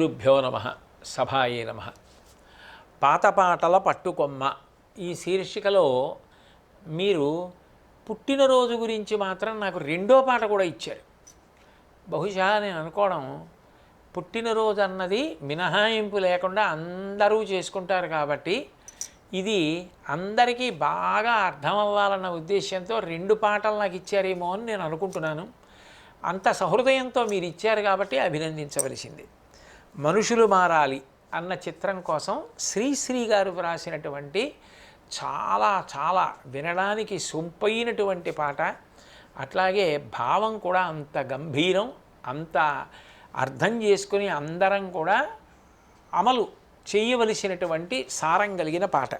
గురుభ్యో నమ సభాయే నమ. పాతపాటల పట్టుకొమ్మ ఈ శీర్షికలో మీరు పుట్టినరోజు గురించి మాత్రం నాకు రెండో పాట కూడా ఇచ్చారు. బహుశా నేను అనుకోవడం పుట్టినరోజు అన్నది మినహాయింపు లేకుండా అందరూ చేసుకుంటారు కాబట్టి ఇది అందరికీ బాగా అర్థం అవ్వాలన్న ఉద్దేశంతో రెండు పాటలు నాకు ఇచ్చారేమో అని నేను అనుకుంటున్నాను. అంత సహృదయంతో మీరు ఇచ్చారు కాబట్టి అభినందించవలసింది. మనుషులు మారాలి అన్న చిత్రం కోసం శ్రీశ్రీ గారు వ్రాసినటువంటి చాలా చాలా వినడానికి సొంపైనటువంటి పాట. అట్లాగే భావం కూడా అంత గంభీరం అంత అర్థం చేసుకుని అందరం కూడా అమలు చేయవలసినటువంటి సారం కలిగిన పాట.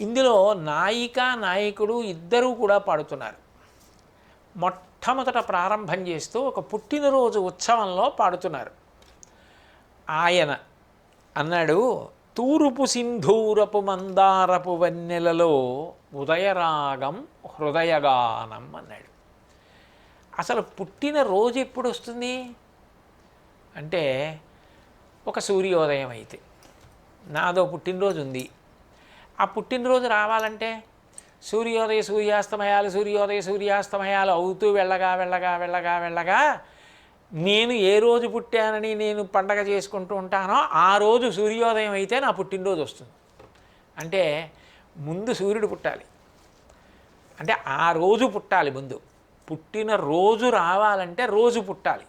ఇందులో నాయిక నాయకుడు ఇద్దరూ కూడా పాడుతున్నారు. మొట్టమొదట ప్రారంభం చేస్తూ ఒక పుట్టినరోజు ఉత్సవంలో పాడుతున్నారు. ఆయన అన్నాడు తూరుపు సింధూరపు మందారపు వన్నెలలో ఉదయరాగం హృదయగానం అన్నాడు. అసలు పుట్టిన రోజు ఎప్పుడు వస్తుంది? అంటే ఒక సూర్యోదయం అయితే. నాదో పుట్టినరోజు ఉంది. ఆ పుట్టినరోజు రావాలంటే సూర్యోదయ సూర్యాస్తమయాలు సూర్యోదయ సూర్యాస్తమయాలు అవుతూ వెళ్ళగా వెళ్ళగా వెళ్ళగా వెళ్ళగా నేను ఏ రోజు పుట్టానని నేను పండగ చేసుకుంటూ ఉంటానో ఆ రోజు సూర్యోదయం అయితే నా పుట్టినరోజు వస్తుంది. అంటే ముందు సూర్యుడు పుట్టాలి. అంటే ఆ రోజు పుట్టాలి ముందు. పుట్టిన రోజు రావాలంటే రోజు పుట్టాలి.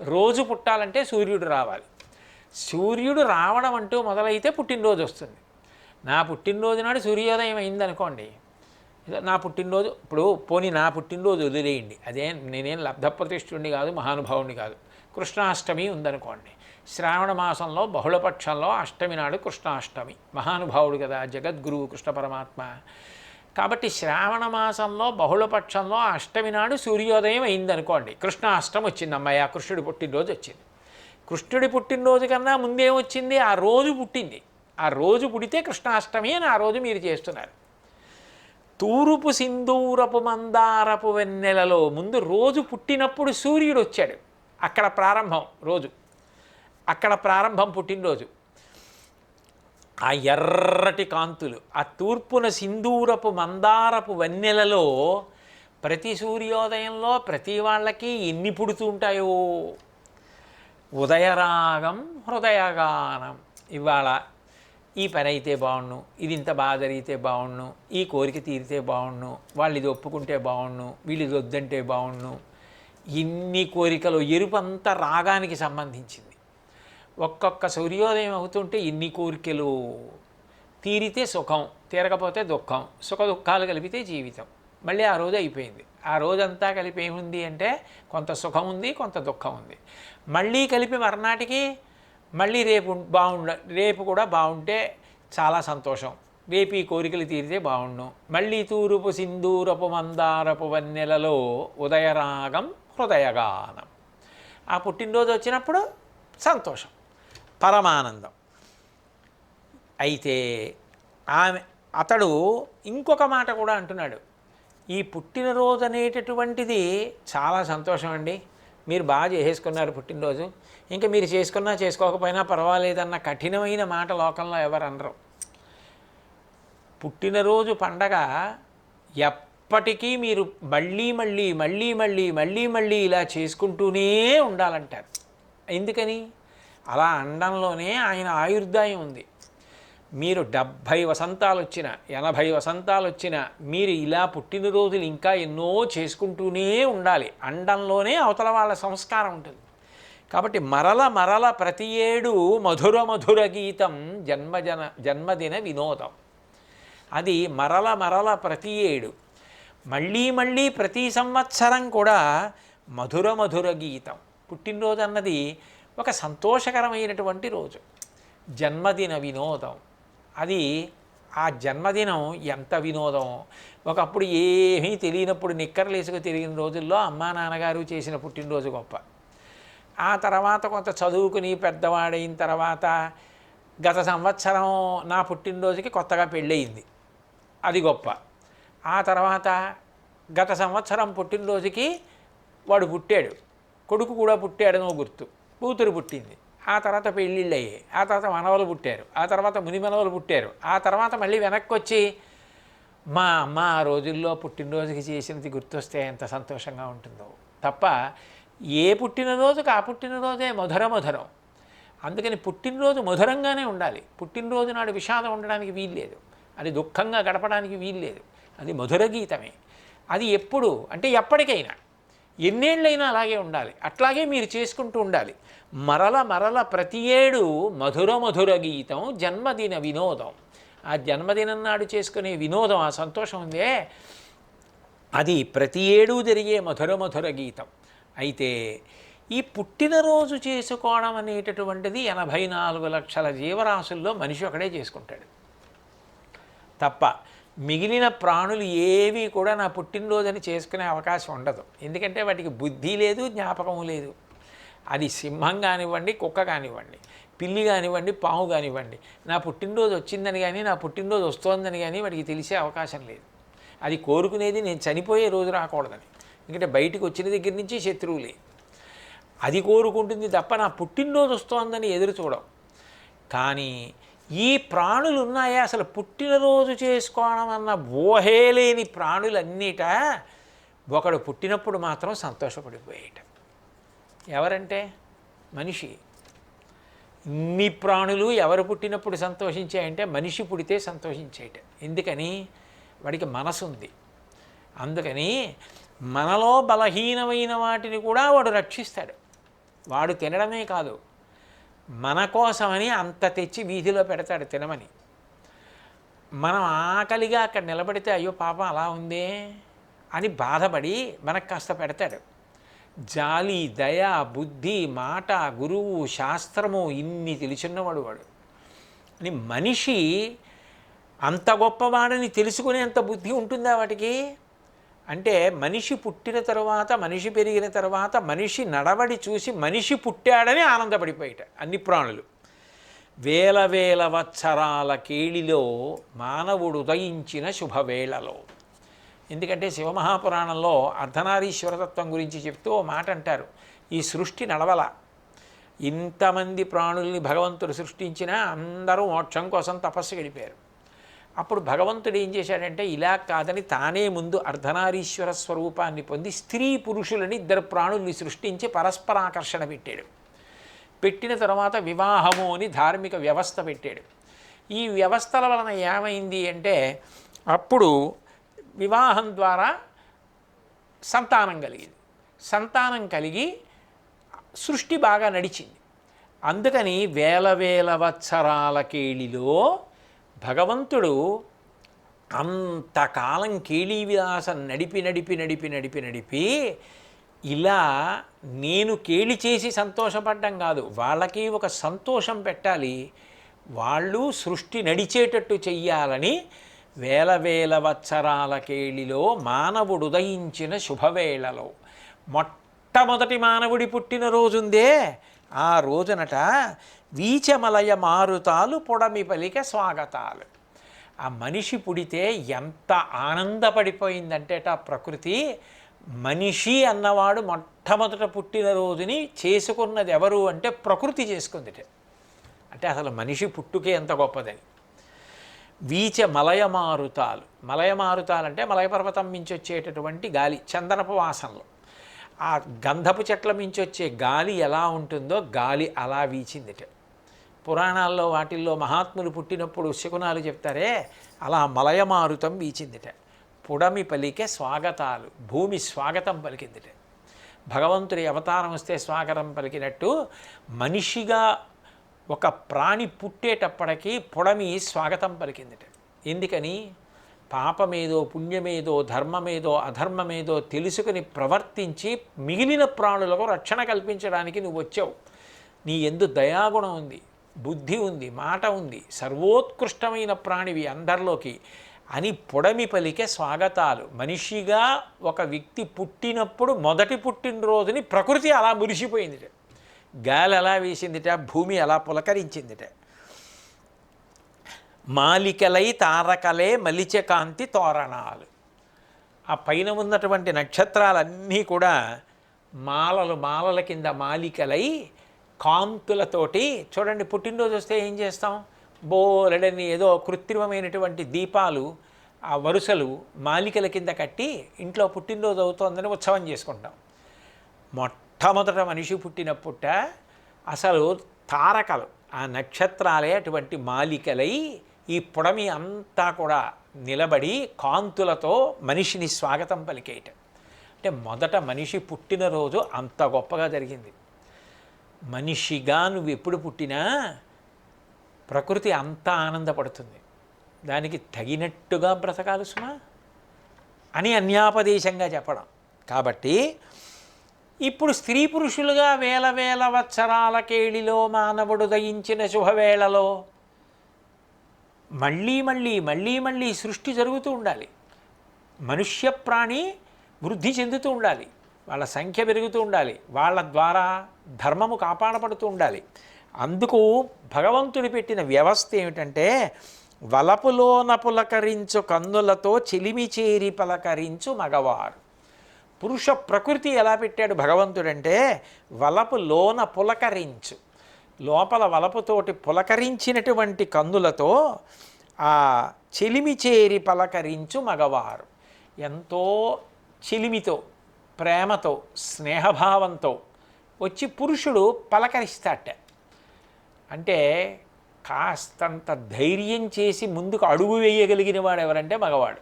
రోజు పుట్టాలంటే సూర్యుడు రావాలి. సూర్యుడు రావడం అంటూ మొదలైతే పుట్టినరోజు వస్తుంది. నా పుట్టినరోజు నాడు సూర్యోదయం అయిందనుకోండి నా పుట్టినరోజు ఇప్పుడు పోనీ నా పుట్టినరోజు వదిలేయండి. అదే నేనేం లబ్ధప్రతిష్ఠుడిని కాదు మహానుభావుడిని కాదు. కృష్ణాష్టమి ఉందనుకోండి. శ్రావణ మాసంలో బహుళపక్షంలో అష్టమి నాడు కృష్ణాష్టమి. మహానుభావుడు కదా జగద్గురువు కృష్ణ పరమాత్మ. కాబట్టి శ్రావణ మాసంలో బహుళపక్షంలో అష్టమి నాడు సూర్యోదయం అయిందనుకోండి. కృష్ణాష్టమి వచ్చింది అమ్మాయి ఆ కృష్ణుడి పుట్టినరోజు వచ్చింది. కృష్ణుడి పుట్టినరోజు కన్నా ముందేమొచ్చింది ఆ రోజు పుట్టింది. ఆ రోజు పుడితే కృష్ణాష్టమి అని ఆ రోజు మీరు చేస్తున్నారు. తూరుపు సింధూరపు మందారపు వెన్నెలలో ముందు రోజు పుట్టినప్పుడు సూర్యుడు వచ్చాడు. అక్కడ ప్రారంభం రోజు. అక్కడ ప్రారంభం పుట్టినరోజు. ఆ ఎర్రటి కాంతులు ఆ తూర్పున సింధూరపు మందారపు వెన్నెలలో ప్రతి సూర్యోదయంలో ప్రతి వాళ్ళకి ఎన్ని పుడుతూ ఉంటాయో? ఉదయరాగం హృదయగానం. ఇవాళ ఈ పని అయితే బాగుండు ఇది ఇంత బాగా జరిగితే బాగుండు ఈ కోరిక తీరితే బాగుండు వాళ్ళు ఇది ఒప్పుకుంటే బాగుండు వీళ్ళు ఇది వద్దంటే బాగుండు ఇన్ని కోరికలు ఎరుపు అంతా రాగానికి సంబంధించింది. ఒక్కొక్క సూర్యోదయం అవుతుంటే ఇన్ని కోరికలు తీరితే సుఖం తీరకపోతే దుఃఖం సుఖ దుఃఖాలు కలిపితే జీవితం. మళ్ళీ ఆ రోజు అయిపోయింది. ఆ రోజంతా కలిపి ఏముంది అంటే కొంత సుఖం ఉంది కొంత దుఃఖం ఉంది. మళ్ళీ కలిపి మర్నాటికి మళ్ళీ రేపు బాగుండ రేపు కూడా బాగుంటే చాలా సంతోషం. రేపు ఈ కోరికలు తీరితే బాగుండు. మళ్ళీ తూరుపు సింధూరపు మందారపు వన్నెలలో ఉదయరాగం హృదయగానం. ఆ పుట్టినరోజు వచ్చినప్పుడు సంతోషం పరమానందం. అయితే ఆమె అతడు ఇంకొక మాట కూడా అంటున్నాడు. ఈ పుట్టినరోజు అనేటటువంటిది చాలా సంతోషం అండి మీరు బాగా చేసేసుకున్నారు పుట్టినరోజు. ఇంకా మీరు చేసుకున్నా చేసుకోకపోయినా పర్వాలేదన్న కఠినమైన మాట లోకంలో ఎవరు అనరు పుట్టినరోజు పండగ ఎప్పటికీ మీరు మళ్ళీ మళ్ళీ మళ్ళీ మళ్ళీ మళ్ళీ మళ్ళీ ఇలా చేసుకుంటూనే ఉండాలంటారు. ఎందుకని? అలా అండంలోనే ఆయన ఆయుర్దాయం ఉంది. మీరు డెబ్భై వసంతాలు వచ్చిన ఎనభై వసంతాలు వచ్చిన మీరు ఇలా పుట్టినరోజులు ఇంకా ఎన్నో చేసుకుంటూనే ఉండాలి. అండంలోనే అవతల వాళ్ళ సంస్కారం ఉంటుంది. కాబట్టి మరల మరల ప్రతి ఏడు మధుర మధుర గీతం జన్మజన జన్మదిన వినోదం. అది మరల మరల ప్రతి ఏడు. మళ్ళీ మళ్ళీ ప్రతి సంవత్సరం కూడా మధుర మధుర గీతం. పుట్టినరోజు అన్నది ఒక సంతోషకరమైనటువంటి రోజు. జన్మదిన వినోదం. అది ఆ జన్మదినం ఎంత వినోదం. ఒకప్పుడు ఏమీ తెలియనప్పుడు నిక్కర్లు వేసుకు తిరిగిన రోజుల్లో అమ్మా నాన్నగారు చేసిన పుట్టినరోజు గొప్ప. ఆ తర్వాత కొంత చదువుకుని పెద్దవాడైన తర్వాత గత సంవత్సరం నా పుట్టినరోజుకి కొత్తగా పెళ్ళయింది. అది గొప్ప. ఆ తర్వాత గత సంవత్సరం పుట్టినరోజుకి వాడు పుట్టాడు. కొడుకు కూడా పుట్టాడనో గుర్తు. కూతురు పుట్టింది. ఆ తర్వాత పెళ్ళిళ్ళు అయ్యాయి ఆ తర్వాత మనవలు పుట్టారు. ఆ తర్వాత ముని మనవలు పుట్టారు. ఆ తర్వాత మళ్ళీ వెనక్కి వచ్చి మా అమ్మ ఆ రోజుల్లో పుట్టినరోజుకి చేసినది గుర్తొస్తే ఎంత సంతోషంగా ఉంటుందో. తప్ప ఏ పుట్టినరోజుకి ఆ పుట్టినరోజే మధుర మధురం. అందుకని పుట్టినరోజు మధురంగానే ఉండాలి. పుట్టినరోజు నాడు విషాదం ఉండడానికి వీల్లేదు. అది దుఃఖంగా గడపడానికి వీల్లేదు. అది మధుర గీతమే. అది ఎప్పుడు అంటే ఎప్పటికైనా. ఎన్నేళ్ళైనా అలాగే ఉండాలి. అట్లాగే మీరు చేసుకుంటూ ఉండాలి. మరల మరల ప్రతి ఏడు మధుర మధుర గీతం జన్మదిన వినోదం. ఆ జన్మదినం నాడు చేసుకునే వినోదం ఆ సంతోషం ఉందే. అది ప్రతి ఏడూ జరిగే మధుర మధుర గీతం. అయితే ఈ పుట్టినరోజు చేసుకోవడం అనేటటువంటిది ఎనభై నాలుగు లక్షల జీవరాశుల్లో మనిషి ఒకడే చేసుకుంటాడు. తప్ప మిగిలిన ప్రాణులు ఏవి కూడా నా పుట్టినరోజని చేసుకునే అవకాశం ఉండదు. ఎందుకంటే వాటికి బుద్ధి లేదు జ్ఞాపకం లేదు. అది సింహం కానివ్వండి కుక్క కానివ్వండి పిల్లి కానివ్వండి పాము కానివ్వండి నా పుట్టినరోజు వచ్చిందని కానీ నా పుట్టినరోజు వస్తోందని కానీ వాటికి తెలిసే అవకాశం లేదు. అది కోరుకునేది నేను చనిపోయే రోజు రాకూడదని. ఎందుకంటే బయటకు వచ్చిన దగ్గర నుంచి శత్రువులే. అది కోరుకుంటుంది తప్ప నా పుట్టినరోజు వస్తోందని ఎదురు చూడవు. కానీ ఈ ప్రాణులు ఉన్నాయా అసలు పుట్టినరోజు చేసుకోవడం అన్న ఊహే లేని ప్రాణులన్నీట ఒకడు పుట్టినప్పుడు మాత్రం సంతోషపడిపోయేట. ఎవరంటే? మనిషి. ఇన్ని ప్రాణులు ఎవరు పుట్టినప్పుడు సంతోషించాయంటే మనిషి పుడితే సంతోషించేట. ఎందుకని? వాడికి మనసు ఉంది అందుకని మనలో బలహీనమైన వాటిని కూడా వాడు రక్షిస్తాడు. వాడు తినడమే కాదు. మన కోసమని అంత తెచ్చి వీధిలో పెడతాడు తినమని. మనం ఆకలిగా అక్కడ నిలబడితే అయ్యో పాపం అలా ఉందే? అని బాధపడి మనకు కాస్త పెడతాడు. జాలి దయ బుద్ధి మాట గురువు శాస్త్రము ఇన్ని తెలిసిన్నవాడు వాడు. అని మనిషి అంత గొప్పవాడని తెలుసుకునేంత బుద్ధి ఉంటుందా వాటికి? అంటే మనిషి పుట్టిన తర్వాత మనిషి పెరిగిన తర్వాత మనిషి నడవడి చూసి మనిషి పుట్టాడని ఆనందపడిపోయిట అన్ని ప్రాణులు. వేల వేల వత్సరాల కేళిలో మానవుడు ఉదయించిన శుభవేళలో. ఎందుకంటే శివమహాపురాణంలో అర్ధనారీశ్వరతత్వం గురించి చెప్తూ మాట అంటారు ఈ సృష్టి నడవల. ఇంతమంది ప్రాణుల్ని భగవంతుడు సృష్టించినా అందరూ మోక్షం కోసం తపస్సు గడిపారు. అప్పుడు భగవంతుడు ఏం చేశాడంటే ఇలా కాదని తానే ముందు అర్ధనారీశ్వర స్వరూపాన్ని పొంది స్త్రీ పురుషులని ఇద్దరు ప్రాణుల్ని సృష్టించి పరస్పరాకర్షణ పెట్టాడు. పెట్టిన తర్వాత వివాహము అని ధార్మిక వ్యవస్థ పెట్టాడు. ఈ వ్యవస్థల వలన ఏమైంది అంటే అప్పుడు వివాహం ద్వారా సంతానం కలిగింది. సంతానం కలిగి సృష్టి బాగా నడిచింది. అందుకని వేల వేల వత్సరాల కేళిలో భగవంతుడు అంతకాలం కేళీవిదాసం నడిపి నడిపి నడిపి నడిపి నడిపి ఇలా నేను కేళి చేసి సంతోషపడ్డం కాదు. వాళ్ళకి ఒక సంతోషం పెట్టాలి. వాళ్ళు సృష్టి నడిచేటట్టు చెయ్యాలని వేల వేల వత్సరాల కేళిలో మానవుడు ఉదయించిన శుభవేళలో మొట్టమొదటి మానవుడి పుట్టినరోజుందే ఆ రోజునట వీచమలయ మారుతాలు పొడమి పలిక స్వాగతాలు. ఆ మనిషి పుడితే ఎంత ఆనందపడిపోయిందంటేట ఆ ప్రకృతి మనిషి అన్నవాడు మొట్టమొదట పుట్టిన రోజుని చేసుకున్నది ఎవరు అంటే ప్రకృతి చేసుకుందిట. అంటే అసలు మనిషి పుట్టుకే ఎంత గొప్పదని. వీచ మలయమారుతాలు మలయమారుతాలు అంటే మలయ పర్వతం మించి వచ్చేటటువంటి గాలి చందనపు వాసనలు. ఆ గంధపు చెట్ల మించి వచ్చే గాలి ఎలా ఉంటుందో గాలి అలా వీచిందిట. పురాణాల్లో వాటిల్లో మహాత్ములు పుట్టినప్పుడు శకునాలు చెప్తారే అలా మలయమారుతం వీచిందిట. పుడమి పలికే స్వాగతాలు భూమి స్వాగతం పలికిందిట. భగవంతుడి అవతారం వస్తే స్వాగతం పలికినట్టు మనిషిగా ఒక ప్రాణి పుట్టేటప్పటికీ పుడమి స్వాగతం పలికిందిట. ఎందుకని? పాపమేదో పుణ్యమేదో ధర్మమేదో అధర్మమేదో తెలుసుకుని ప్రవర్తించి మిగిలిన ప్రాణులకు రక్షణ కల్పించడానికి నువ్వు వచ్చావు. నీ ఎందు దయాగుణం ఉంది బుద్ధి ఉంది మాట ఉంది సర్వోత్కృష్టమైన ప్రాణివి అందరిలోకి అని పొడమి పలికే స్వాగతాలు. మనిషిగా ఒక వ్యక్తి పుట్టినప్పుడు మొదటి పుట్టినరోజుని ప్రకృతి అలా మురిసిపోయిందిట. గాలి ఎలా వేసిందిట? భూమి అలా పులకరించిందిట? మాలికలై తారకలే మలిచ కాంతి తోరణాలు. ఆ పైన ఉన్నటువంటి నక్షత్రాలన్నీ కూడా మాలలు మాలల కింద మాలికలై కాంతులతోటి చూడండి పుట్టినరోజు వస్తే ఏం చేస్తాం? బోలెడని ఏదో కృత్రిమమైనటువంటి దీపాలు ఆ వరుసలు మాలికల కింద కట్టి ఇంట్లో పుట్టినరోజు అవుతోందని ఉత్సవం చేసుకుంటాం. మొట్టమొదట మనిషి పుట్టినప్పుట అసలు తారకలు ఆ నక్షత్రాలే అటువంటి మాలికలై ఈ పొడమి అంతా కూడా నిలబడి కాంతులతో మనిషిని స్వాగతం పలికేయట. అంటే మొదట మనిషి పుట్టినరోజు అంత గొప్పగా జరిగింది. మనిషిగా నువ్వు ఎప్పుడు పుట్టినా ప్రకృతి అంత ఆనందపడుతుంది. దానికి తగినట్టుగా బ్రతకాలి సుమా అని అన్యాపదేశంగా చెప్పడం. కాబట్టి ఇప్పుడు స్త్రీ పురుషులుగా వేల వేల వత్సరాల కేళిలో మానవుడు దయించిన శుభవేళలో మళ్ళీ మళ్ళీ మళ్ళీ మళ్ళీ సృష్టి జరుగుతూ ఉండాలి. మనుష్య ప్రాణి వృద్ధి చెందుతూ ఉండాలి. వాళ్ళ సంఖ్య పెరుగుతూ ఉండాలి. వాళ్ళ ద్వారా ధర్మము కాపాడబడుతూ ఉండాలి. అందుకు భగవంతుడు పెట్టిన వ్యవస్థ ఏమిటంటే వలపులోన పులకరించు కన్నులతో చిలిమి చేరి పలకరించు మగవారు. పురుష ప్రకృతి ఎలా పెట్టాడు భగవంతుడంటే వలపు లోన పులకరించు లోపల వలపుతోటి పులకరించినటువంటి కందులతో ఆ చెలిమి చేరి పలకరించు మగవారు. ఎంతో చెలిమితో ప్రేమతో స్నేహభావంతో వచ్చి పురుషుడు పలకరిస్తాట. అంటే కాస్తంత ధైర్యం చేసి ముందుకు అడుగు వేయగలిగిన వాడు ఎవరంటే మగవాడు.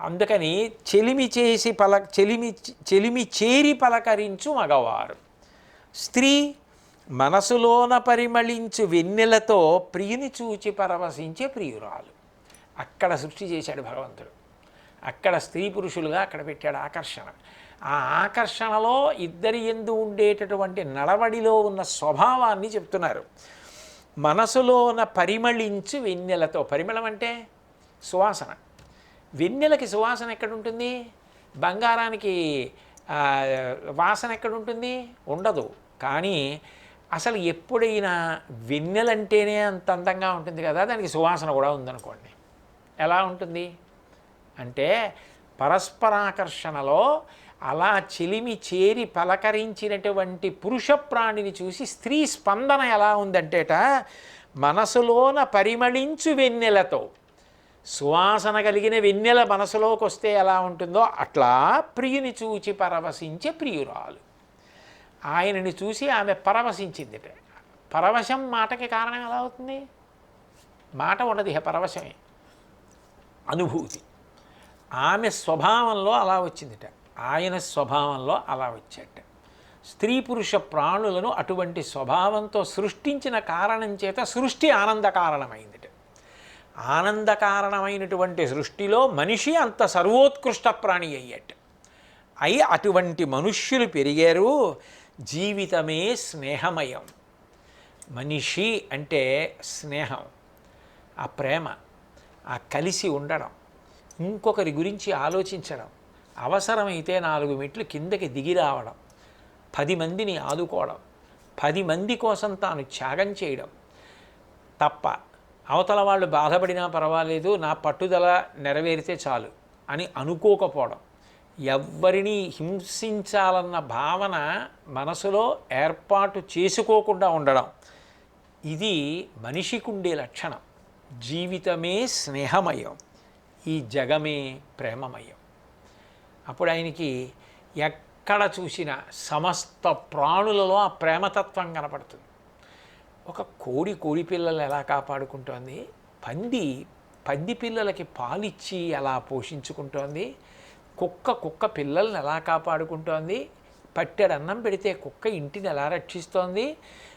అందుకని చెలిమి చేసి పల చెలిమి చెలిమి చేరి పలకరించు మగవారు. స్త్రీ మనసులోన పరిమళించు వెన్నెలతో ప్రియుని చూచి పరవశించే ప్రియురాలు. అక్కడ సృష్టి చేశాడు భగవంతుడు. అక్కడ స్త్రీ పురుషులుగా అక్కడ పెట్టాడు ఆకర్షణ. ఆ ఆకర్షణలో ఇద్దరి ఎందు ఉండేటటువంటి నడవడిలో ఉన్న స్వభావాన్ని చెప్తున్నారు. మనసులోన పరిమళించు వెన్నెలతో. పరిమళం అంటే సువాసన. వెన్నెలకి సువాసన ఎక్కడ ఉంటుంది బంగారానికి వాసన ఎక్కడ ఉంటుంది ఉండదు. కానీ అసలు ఎప్పుడైనా వెన్నెలంటేనే అంత అందంగా ఉంటుంది కదా? దానికి సువాసన కూడా ఉందనుకోండి. ఎలా ఉంటుంది? అంటే పరస్పరాకర్షణలో అలా చెలిమి చేరి పలకరించినటువంటి పురుష ప్రాణిని చూసి స్త్రీ స్పందన ఎలా ఉందంటేట మనసులోన పరిమళించు వెన్నెలతో సువాసన కలిగిన వెన్నెల మనసులోకి వస్తే ఎలా ఉంటుందో అట్లా ప్రియుని చూచి పరవశించే ప్రియురాలు. ఆయనని చూసి ఆమె పరవశించిందిట పరవశం మాటకి కారణం ఎలా అవుతుంది? మాట ఉండదు ఇహ పరవశమే. అనుభూతి. ఆమె స్వభావంలో అలా వచ్చిందిట. ఆయన స్వభావంలో అలా వచ్చాట. స్త్రీ పురుష ప్రాణులను అటువంటి స్వభావంతో సృష్టించిన కారణం చేత సృష్టి ఆనంద కారణమైందిట ఆనంద కారణమైనటువంటి సృష్టిలో మనిషి అంత సర్వోత్కృష్ట ప్రాణి అయ్యట. అయి అటువంటి మనుష్యులు పెరిగారు. జీవితమే స్నేహమయం. మనిషి అంటే స్నేహం ఆ ప్రేమ ఆ కలిసి ఉండడం ఇంకొకరి గురించి ఆలోచించడం అవసరమైతే నాలుగు మెట్లు కిందకి దిగి రావడం పది మందిని ఆదుకోవడం పది మంది కోసం తాను త్యాగం చేయడం తప్ప అవతల వాళ్ళు బాధపడినా పర్వాలేదు నా పట్టుదల నెరవేరితే చాలు అని అనుకోకపోవడం. ఎవ్వరినీ హింసించాలన్న భావన మనసులో ఏర్పాటు చేసుకోకుండా ఉండడం. ఇది మనిషికి ఉండే లక్షణం. జీవితమే స్నేహమయం. ఈ జగమే ప్రేమమయం. అప్పుడు ఆయనకి ఎక్కడ చూసిన సమస్త ప్రాణులలో ఆ ప్రేమతత్వం కనపడుతుంది. ఒక కోడి కోడి పిల్లలు ఎలా కాపాడుకుంటోంది? పంది పంది పిల్లలకి పాలిచ్చి ఎలా పోషించుకుంటోంది? కుక్క కుక్క పిల్లల్ని ఎలా కాపాడుకుంటోంది? పట్టెడు అన్నం పెడితే కుక్క ఇంటిని ఎలా రక్షిస్తోంది?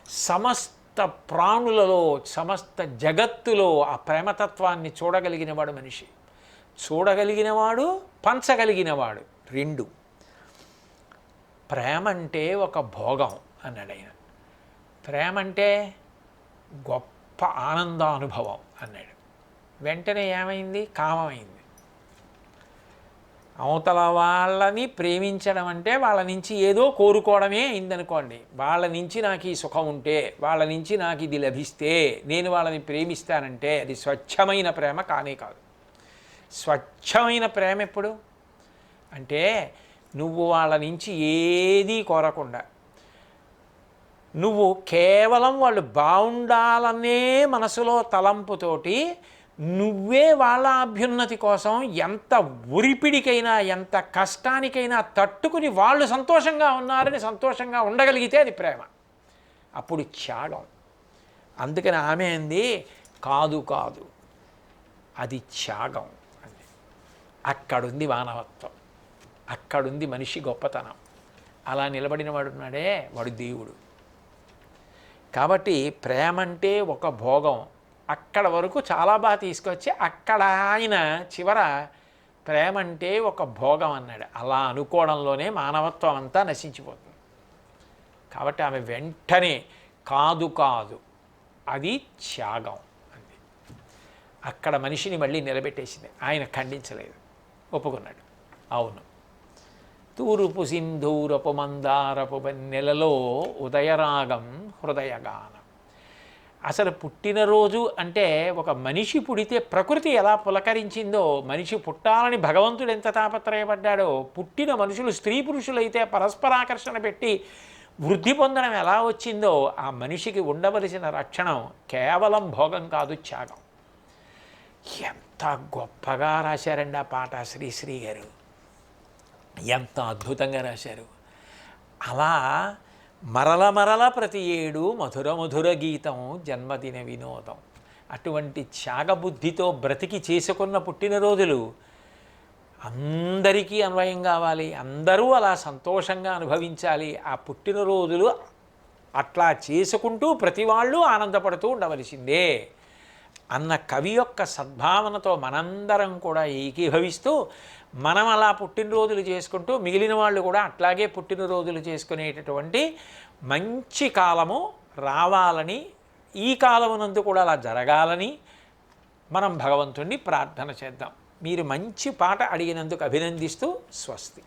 సమస్త ప్రాణులలో సమస్త జగత్తులో ఆ ప్రేమతత్వాన్ని చూడగలిగినవాడు మనిషి. చూడగలిగినవాడు పంచగలిగినవాడు రెండు. ప్రేమ అంటే ఒక భోగం అన్నాడు ఆయన. ప్రేమ అంటే గొప్ప ఆనందానుభవం అన్నాడు. వెంటనే ఏమైంది? కామమైంది. అవతల వాళ్ళని ప్రేమించడం అంటే వాళ్ళ నుంచి ఏదో కోరుకోవడమే అయిందనుకోండి. వాళ్ళ నుంచి నాకు ఈ సుఖం ఉంటే వాళ్ళ నుంచి నాకు ఇది లభిస్తే నేను వాళ్ళని ప్రేమిస్తానంటే అది స్వచ్ఛమైన ప్రేమ కానే కాదు. స్వచ్ఛమైన ప్రేమ ఎప్పుడు? అంటే నువ్వు వాళ్ళ నుంచి ఏదీ కోరకుండా. నువ్వు కేవలం వాళ్ళు బాగుండాలనే మనసులో తలంపుతోటి నువ్వే వాళ్ళ అభ్యున్నతి కోసం ఎంత ఉరిపిడికైనా ఎంత కష్టానికైనా తట్టుకుని వాళ్ళు సంతోషంగా ఉన్నారని సంతోషంగా ఉండగలిగితే అది ప్రేమ. అప్పుడు త్యాగం. అందుకని ఆమె అంది కాదు కాదు. అది త్యాగం. అంది. అక్కడుంది మానవత్వం. అక్కడుంది మనిషి గొప్పతనం. అలా నిలబడిన వాడు ఉన్నాడే వాడు దేవుడు. కాబట్టి ప్రేమ అంటే ఒక భోగం. అక్కడ వరకు చాలా బాగా తీసుకొచ్చి అక్కడ ఆయన చివర ప్రేమ అంటే ఒక భోగం అన్నాడు. అలా అనుకోవడంలోనే మానవత్వం అంతా నశించిపోతుంది. కాబట్టి ఆమె వెంటనే కాదు కాదు అది త్యాగం అంది. అక్కడ మనిషిని మళ్ళీ నిలబెట్టేసింది. ఆయన ఖండించలేదు. ఒప్పుకున్నాడు. అవును. తూరుపు సింధూరపు మందారపు నెలలో ఉదయరాగం హృదయగానం. అసలు పుట్టినరోజు అంటే ఒక మనిషి పుడితే ప్రకృతి ఎలా పులకరించిందో మనిషి పుట్టాలని భగవంతుడు ఎంత తాపత్రయపడ్డాడో పుట్టిన మనుషులు స్త్రీ పురుషులైతే పరస్పరాకర్షణ పెట్టి వృద్ధి పొందడం ఎలా వచ్చిందో ఆ మనిషికి ఉండవలసిన రక్షణం కేవలం భోగం కాదు త్యాగం. ఎంత గొప్పగా రాశారండి ఆ పాట శ్రీశ్రీ గారు. ఎంత అద్భుతంగా రాశారు. అలా మరల మరల ప్రతి ఏడు మధుర మధుర గీతం జన్మదిన వినోదం. అటువంటి త్యాగబుద్ధితో బ్రతికి చేసుకున్న పుట్టినరోజులు అందరికీ అన్వయం కావాలి అందరూ అలా సంతోషంగా అనుభవించాలి. ఆ పుట్టినరోజులు అట్లా చేసుకుంటూ ప్రతి వాళ్ళు ఆనందపడుతూ ఉండవలసిందే అన్న కవి యొక్క సద్భావనతో మనందరం కూడా ఏకీభవిస్తూ మనం అలా పుట్టినరోజులు చేసుకుంటూ మిగిలిన వాళ్ళు కూడా అట్లాగే పుట్టినరోజులు చేసుకునేటటువంటి మంచి కాలము రావాలని ఈ కాలమునందు కూడా అలా జరగాలని మనం భగవంతుణ్ణి ప్రార్థన చేద్దాం. మీరు మంచి పాట అడిగినందుకు అభినందిస్తూ స్వస్తి.